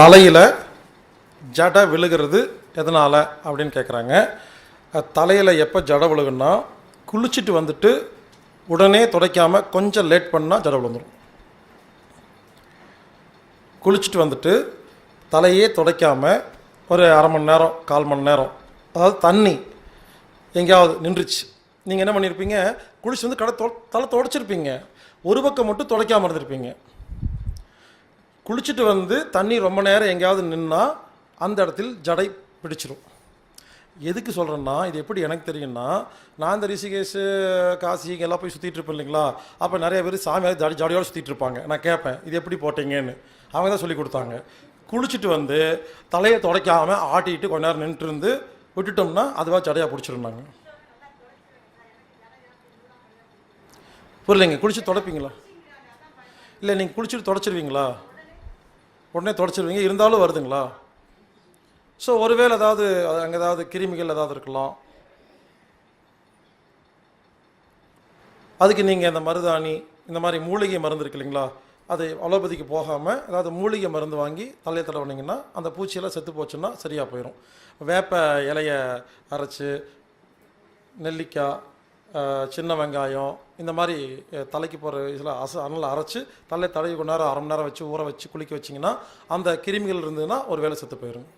தலையில் ஜடை விழுகிறது எதனால் அப்படின்னு கேட்குறாங்க தலையில் எப்போ ஜடை விழுகுன்னா குளிச்சுட்டு வந்துட்டு உடனே துடைக்காமல் கொஞ்சம் லேட் பண்ணால் ஜடை விழுந்துடும் குளிச்சுட்டு வந்துட்டு தலையே துடைக்காமல் ஒரு அரை மணி நேரம் கால் மணி நேரம் அதாவது தண்ணி எங்கேயாவது நின்றுச்சு. நீங்கள் என்ன பண்ணியிருப்பீங்க குளிச்சு வந்து கடை தொ தலை துடைச்சிருப்பீங்க. ஒரு பக்கம் மட்டும் துடைக்காமல் இருந்திருப்பீங்க. குளிச்சுட்டு வந்து தண்ணி ரொம்ப நேரம் எங்கேயாவது நின்னா அந்த இடத்தில் ஜடை பிடிச்சிரும். எதுக்கு சொல்கிறேன்னா இது எப்படி எனக்கு தெரியும்னா நான் இந்த ரிஷிகேஷ் காசி இங்கெல்லாம் போய் சுற்றிட்டு இருப்பேன் இல்லைங்களா? அப்போ நிறைய பேர் சாமியார் ஜாடி ஜாடியோடு சுற்றிட்டு இருப்பாங்க. நான் கேட்பேன் இது எப்படி போட்டீங்கன்னு. அவங்க தான் சொல்லி கொடுத்தாங்க. குளிச்சுட்டு வந்து தலையை துடைக்காமல் ஆட்டிட்டு கொஞ்ச நேரம் நின்றுட்டு இருந்து விட்டுட்டோம்னா அதுவாக ஜடையாக பிடிச்சிருந்தாங்க புரியலைங்க குளிச்சு துடைப்பீங்களா? இல்லை நீங்கள் குளிச்சுட்டு தொடச்சிருவீங்களா? உடனே தொடச்சிருவீங்க. இருந்தாலும் வருதுங்களா? ஸோ ஒருவேளை ஏதாவது அங்கே ஏதாவது கிருமிகள் ஏதாவது இருக்கலாம். அதுக்கு நீங்கள் இந்த மருதாணி இந்த மாதிரி மூலிகை மருந்து இருக்கு இல்லைங்களா? அது அலோபதிக்கு போகாமல் ஏதாவது மூலிகை மருந்து வாங்கி தலையை தடவுனீங்கன்னா அந்த பூச்சியெல்லாம் செத்து போச்சுன்னா சரியாக போயிடும் வேப்ப இலையை அரைச்சி நெல்லிக்காய் சின்ன வெங்காயம் இந்த மாதிரி தலைக்கு போகிற இதில் அச அனல் அரைச்சி தலையை தடவி கொஞ்ச நேரம் அரை மணி நேரம் வச்சு ஊற வச்சு குளிக்க வச்சிங்கன்னா அந்த கிருமிகள் இருந்ததுன்னா ஒரு வேளை செத்து போயிடும்